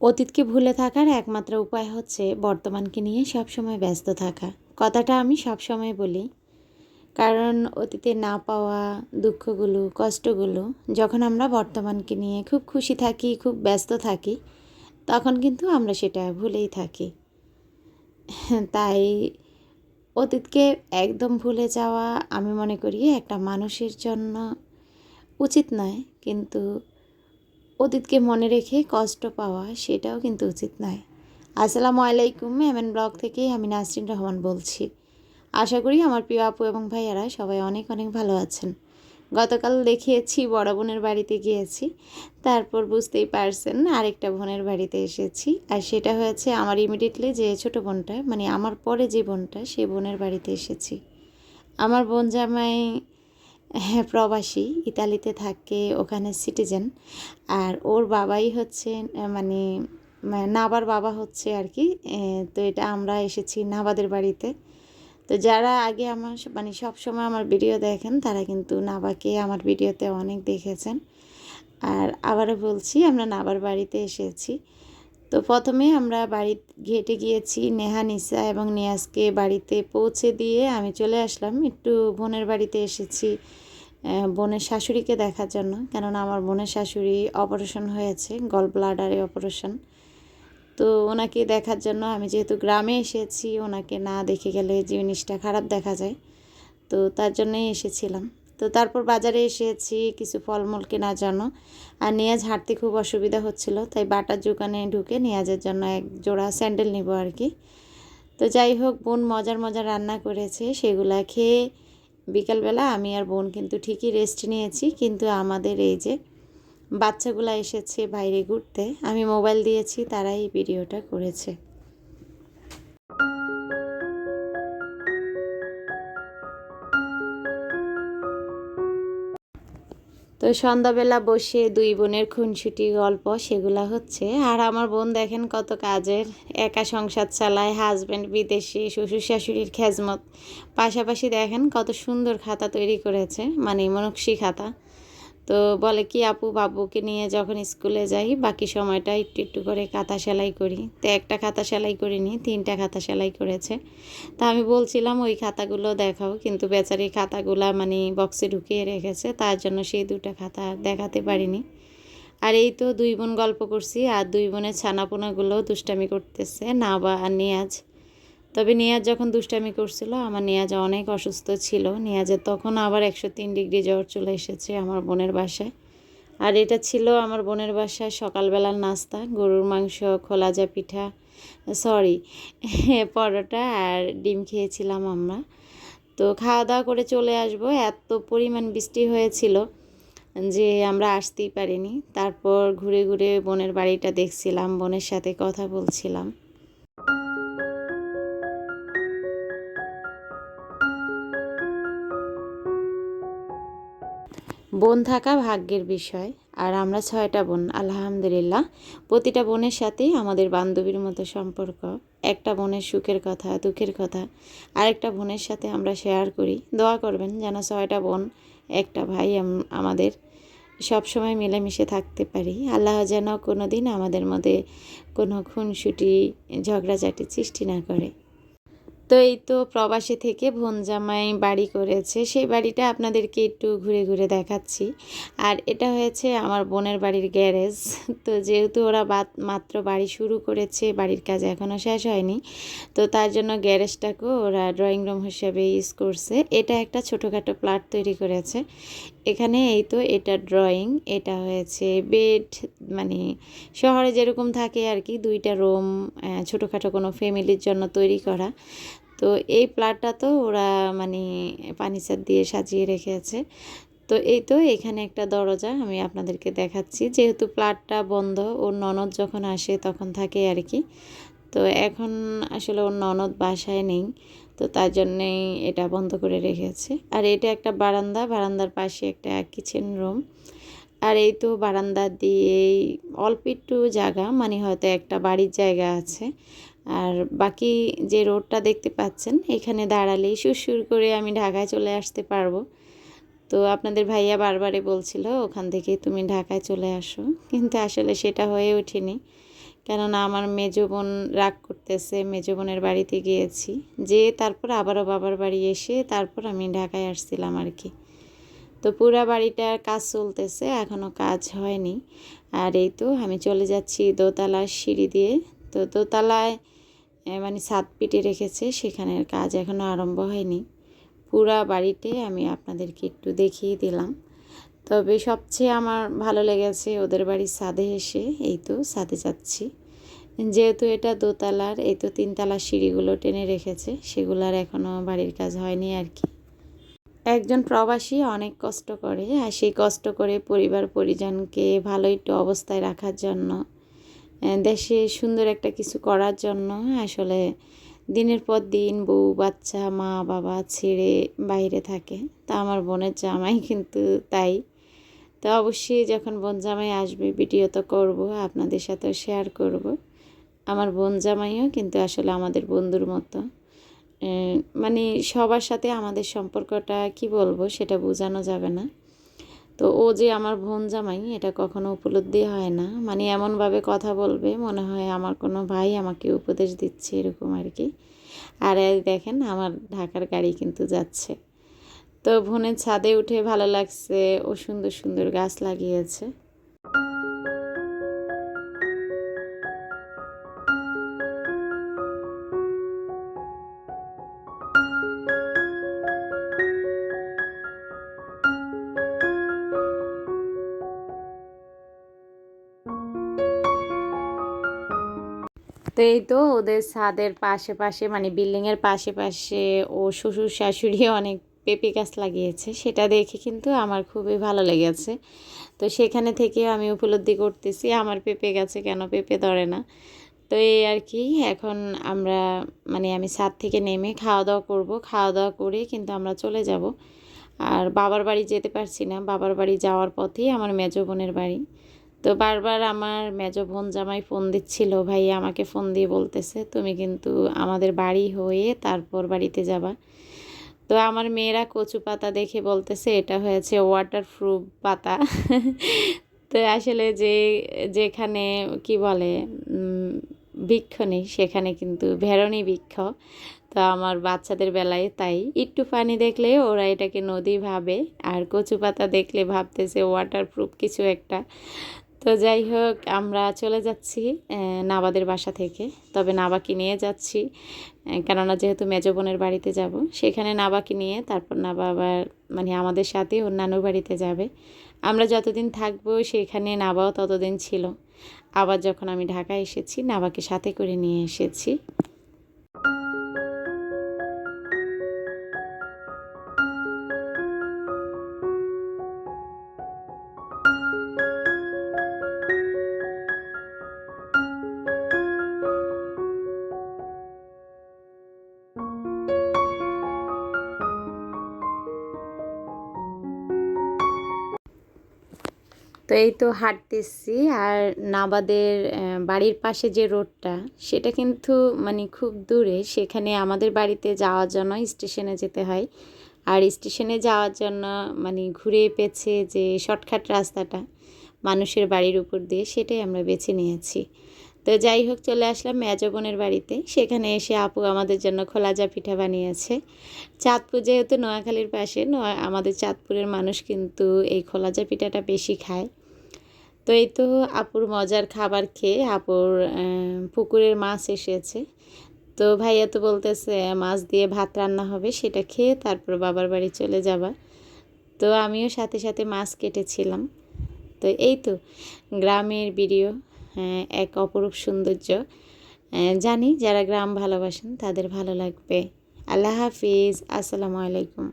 অতীতকে ভুলে থাকার একমাত্র উপায় হচ্ছে বর্তমানকে নিয়ে সবসময় ব্যস্ত থাকা। কথাটা আমি সবসময় বলি। কারণ অতীতে না পাওয়া দুঃখগুলো, কষ্টগুলো, যখন আমরা বর্তমানকে নিয়ে খুব খুশি থাকি, খুব ব্যস্ত থাকি, তখন কিন্তু আমরা সেটা ভুলেই থাকি। তাই অতীতকে একদম ভুলে যাওয়া আমি মনে করি একটা মানুষের জন্য উচিত নয়। কিন্তু অতীতকে মনে রেখে কষ্ট পাওয়া সেটাও কিন্তু উচিত নয়। আসসালামু আলাইকুম, এমএন ব্লগ থেকে আমি নাসরিন রহমান বলছি। আশা করি আমার প্রিয় আপু এবং ভাইয়ারা সবাই অনেক অনেক ভালো আছেন। গতকাল দেখিয়েছি, বড় বোনের বাড়িতে গিয়েছি। তারপর বুঝতেই পারছেন, আরেকটা বোনের বাড়িতে এসেছি। আর সেটা হয়েছে আমার ইমিডিয়েটলি যে ছোট বোনটা মানে আমার পরে যে বোনটা, সে বোনের বাড়িতে এসেছি। আমার বোন জামাই প্রবাসী, ইতালিতে থাকে ওখানে সিটিজেন আর ওর বাবাই হচ্ছে মানে নাবার বাবা হচ্ছে আর কি তো এটা আমরা এসেছি নাবাদের বাড়িতে। তো যারা আগে আমার মানে সব সময় আমার ভিডিও দেখেন, তারা কিন্তু নাবাকে আমার ভিডিওতে অনেক দেখেছেন। আর আবারও বলছি, আমরা নাবার বাড়িতে এসেছি। তো প্রথমে আমরা বাড়ি ঘেটে গিয়েছি, নেহা, নিসা এবং নিয়াজকে বাড়িতে পৌঁছে দিয়ে আমি চলে আসলাম। একটু বোনের বাড়িতে এসেছি বোনের শাশুড়িকে দেখার জন্য, কেননা আমার বোনের শাশুড়ি অপারেশন হয়েছে গল ব্লাডারে অপারেশন। তো ওনাকে দেখার জন্য আমি যেহেতু গ্রামে এসেছি, ওনাকে না দেখে গেলে জিনিসটা খারাপ দেখা যায়। তো তার জন্যই এসেছিলাম। তো তারপর বাজারে এসেছি, কিছু ফলমূল কেনার জন্য। আর নিয়াজ হাঁটতে খুব অসুবিধা হচ্ছিল, তাই বাটার দোকানে ঢুকে নিয়াজের জন্য এক জোড়া স্যান্ডেল নিব আর কি। তো যাই হোক, বোন মজার মজার রান্না করেছে, সেগুলা খেয়ে বিকালবেলা আমি আর বোন কিন্তু ঠিকই রেস্ট নিয়েছি, কিন্তু আমাদের এই যে বাচ্চাগুলো এসেছে বাইরে ঘুরতে, আমি মোবাইল দিয়েছি, তারাই ভিডিওটা করেছে। তো সন্ধ্যাবেলা বসে দুই বোনের খুনসুটি গল্প, সেগুলা হচ্ছে। আর আমার বোন দেখেন কত কাজের। একা সংসার চালায় হাজব্যান্ড বিদেশি, শ্বশুর শাশুড়ির খেজমত। পাশাপাশি দেখেন কত সুন্দর খাতা তৈরি করেছে মানে মনক্ষী খাতা। তো বলে কি, আপু, বাবুকে নিয়ে যখন স্কুলে যাই, বাকি সময়টা একটু একটু করে কাঁথা সেলাই করি। তো একটা খাতা সেলাই করিনি, তিনটা খাতা সেলাই করেছে। তা আমি বলছিলাম, ওই খাতাগুলো দেখাও। কিন্তু বেচারি খাতাগুলো মানে বক্সে ঢুকিয়ে রেখেছে, তার জন্য সেই দুটা খাতা দেখাতে পারিনি। আর এই তো দুই বোন গল্প করছি, আর দুই বোনের ছানাপোনাগুলো দুষ্টামি করতেছে, না বা নিয়াজ তবে নিয়াজ যখন দুষ্টামি করছিল, আমার নিয়াজ অনেক অসুস্থ ছিল। নিয়াজের তখন আবার একশো তিন ডিগ্রি জ্বর চলে এসেছে আমার বোনের বাসায়। আর এটা ছিল আমার বোনের বাসায় সকালবেলার নাস্তা, গরুর মাংস খোলাজা পিঠা, সরি, পরোটা আর ডিম খেয়েছিলাম আমরা। তো খাওয়া দাওয়া করে চলে আসব। এত পরিমাণ বৃষ্টি হয়েছিল যে আমরা আসতেই পারিনি। তারপর ঘুরে ঘুরে বোনের বাড়িটা দেখছিলাম, বোনের সাথে কথা বলছিলাম। বোন থাকা ভাগ্যের বিষয়। আর আমরা ছয়টা বোন, আলহামদুলিল্লাহ। প্রতিটা বোনের সাথেই আমাদের বান্ধবীর মতো সম্পর্ক। একটা বোনের সুখের কথা, দুঃখের কথা, আরেকটা বোনের সাথে আমরা শেয়ার করি। দোয়া করবেন যেন ছয়টা বোন, একটা ভাই আমাদের সব সময় মিলেমিশে থাকতে পারি। আল্লাহ যেন কোনো দিন আমাদের মধ্যে কোনো খুনসুটি, ঝগড়াঝাটি সৃষ্টি না করে। তো এই তো প্রবাসী থেকে ভনজামাই বাড়ি করেছে, সেই বাড়িটা আপনাদেরকে একটু ঘুরে ঘুরে দেখাচ্ছি। আর এটা হয়েছে আমার বোনের বাড়ির গ্যারেজ। তো যেহেতু ওরা মাত্র বাড়ি শুরু করেছে, বাড়ির কাজ এখনও শেষ হয়নি। তো তার জন্য গ্যারেজটাকেও ওরা ড্রয়িং রুম হিসেবে ইউজ করছে। এটা একটা ছোটোখাটো প্লাট তৈরি করেছে। এখানে এই তো এটা ড্রয়িং, এটা হয়েছে বেড মানে শহরে যেরকম থাকে আর কি, দুইটা রুম ছোটোখাটো কোনো ফ্যামিলির জন্য তৈরি করা। তো এই প্লাটটা তো ওরা মানে পানিচার দিয়ে সাজিয়ে রেখেছে। তো এই তো এখানে একটা দরজা আমি আপনাদেরকে দেখাচ্ছি। যেহেতু প্লাটটা বন্ধ, ওর ননদ যখন আসে তখন থাকে আর কি। তো এখন আসলে ওর ননদ বাসায় নেই, তো তার জন্যেই এটা বন্ধ করে রেখেছে। আর এটা একটা বারান্দা, বারান্দার পাশে একটা কিচেন রুম আর এই তো বারান্দা দিয়ে অল্প একটু জায়গা মানে হয়তো একটা বাড়ির জায়গা আছে। আর বাকি যে রোডটা দেখতে পাচ্ছেন, এখানে দাঁড়ালেই সুরসুর করে আমি ঢাকায় চলে আসতে পারব। তো আপনাদের ভাইয়া বারবারে বলছিল, ওখান থেকে তুমি ঢাকায় চলে আসো। কিন্তু আসলে সেটা হয়ে ওঠেনি। কেননা আমার মেজো বোন রাগ করতেছে, মেজো বোনের বাড়িতে গিয়েছি। যে তারপর আবারও বাবার বাড়ি এসে তারপর আমি ঢাকায় আসছিলাম আর কি। তো পুরা বাড়িটার কাজ চলতেছে এখনও কাজ হয়নি। আর এই তো আমি চলে যাচ্ছি দোতলার সিঁড়ি দিয়ে। তো দোতলায় মানে ছাদ পিটে রেখেছে সেখানের কাজ এখনও আরম্ভ হয়নি। পুরা বাড়িতে আমি আপনাদেরকে একটু দেখিয়ে দিলাম। তবে সবচেয়ে আমার ভালো লেগেছে ওদের বাড়ির ছাদে এসে, এই তো ছাদে যাচ্ছি। যেহেতু এটা দোতলার, এই তো তিনতলার সিঁড়িগুলো টেনে রেখেছে সেগুলার এখনও বাড়ির কাজ হয়নি আর কি। একজন প্রবাসী অনেক কষ্ট করে, আর সেই কষ্ট করে পরিবার পরিজনকে ভালো একটু অবস্থায় রাখার জন্য দেশে সুন্দর একটা কিছু করার জন্য আসলে দিনের পর দিন বউ, বাচ্চা, মা, বাবা ছেড়ে বাইরে থাকে। তা আমার বোনের জামাই কিন্তু তাই। তো অবশ্যই যখন বোন জামাই আসবে, ভিডিও তো করব, আপনাদের সাথেও শেয়ার করব। আমার বোন জামাইও কিন্তু আসলে আমাদের বন্ধুর মতো। মানে সবার সাথে আমাদের সম্পর্কটা কি বলব সেটা বোঝানো যাবে না। তো ও যে আমার বোন জামাই, এটা কখনো উপলব্ধি হয় না। মানে এমনভাবে কথা বলবে, মনে হয় আমার কোনো ভাই আমাকে উপদেশ দিচ্ছে এরকম আর কি। আর দেখেন আমার ঢাকার গাড়ি কিন্তু যাচ্ছে। তো বোনের ছাদে উঠে ভালো লাগছে, ও সুন্দর সুন্দর গাছ লাগিয়েছে। তো এই তো ওদের ছাদের পাশে পাশে মানে বিল্ডিংয়ের পাশে পাশে ও শ্বশুর শাশুড়ি অনেক পেঁপে গাছ লাগিয়েছে, সেটা দেখে কিন্তু আমার খুবই ভালো লেগেছে। তো সেখানে থেকে আমি উপলব্ধি করতেছি, আমার পেঁপে গাছে কেন পেঁপে ধরে না। তো এই আর কি, এখন আমরা মানে আমি ছাদ থেকে নেমে খাওয়া দাওয়া করব খাওয়া দাওয়া করে কিন্তু আমরা চলে যাব। আর বাবার বাড়ি যেতে পারছি না, বাবার বাড়ি যাওয়ার পথেই আমার মেজো বোনের বাড়ি। তো বারবার আমার মেজো বোন জামাই ফোন দিচ্ছিল, ভাই, আমাকে ফোন দিয়ে বলতেছে, তুমি কিন্তু আমাদের বাড়ি হয়ে তারপর বাড়িতে যাবা। তো আমার মেয়েরা কচু পাতা দেখে বলতেছে, এটা হয়েছে ওয়াটার প্রুফ পাতা। তো আসলে যে, যেখানে কি বলে বৃক্ষ নেই, সেখানে কিন্তু ভেরনি বৃক্ষ। তো আমার বাচ্চাদের বেলায় তাই। একটু পানি দেখলে ওরা এটাকে নদী ভাবে, আর কচু পাতা দেখলে ভাবতেছে ওয়াটার প্রুফ কিছু একটা। তো যাই হোক, আমরা চলে যাচ্ছি নাবাদের বাসা থেকে। তবে নাবাকে নিয়ে যাচ্ছি কেননা যেহেতু মেজো বোনের বাড়িতে যাব, সেখানে নাবাকে নিয়ে তারপর নাবা আবার মানে আমাদের সাথে অন্যান্য বাড়িতে যাবে। আমরা যতদিন থাকব, সেখানে নাবাও ততদিন ছিল। আবার যখন আমি ঢাকা এসেছি, নাবাকে সাথে করে নিয়ে এসেছি। তো এই তো হাঁটতেছি আর নাবাদের বাড়ির পাশে যে রোডটা, সেটা কিন্তু মানে খুব দূরে। সেখানে আমাদের বাড়িতে যাওয়ার জন্য স্টেশনে যেতে হয়। আর স্টেশনে যাওয়ার জন্য মানে ঘুরে পেছে যে শর্টকাট রাস্তাটা মানুষের বাড়ির উপর দিয়ে, সেটাই আমরা বেছে নিয়েছি। তো যাই হোক, চলে আসলাম মেজো বোনের বাড়িতে। সেখানে এসে আপু আমাদের জন্য খোলাজা পিঠা বানিয়েছে। চাঁদপুর যেহেতু নোয়াখালীর পাশে, নোয়া আমাদের চাঁদপুরের মানুষ কিন্তু এই খোলাজা পিঠাটা বেশি খায়। তো এই তো আপুর মজার খাবার খেয়ে আপুর পুকুরের মাছ এসেছে। তো ভাইয়া তো বলতেছে, মাছ দিয়ে ভাত রান্না হবে, সেটা খেয়ে তারপর বাবার বাড়ি চলে যাবা। তো আমিও সাথে সাথে মাছ কেটেছিলাম। তো এই তো, গ্রামের ভিডিও এক অপরূপ সৌন্দর্য। জানি যারা গ্রাম ভালোবাসেন তাদের ভালো লাগবে। আল্লাহ হাফিজ, আসসালামু আলাইকুম।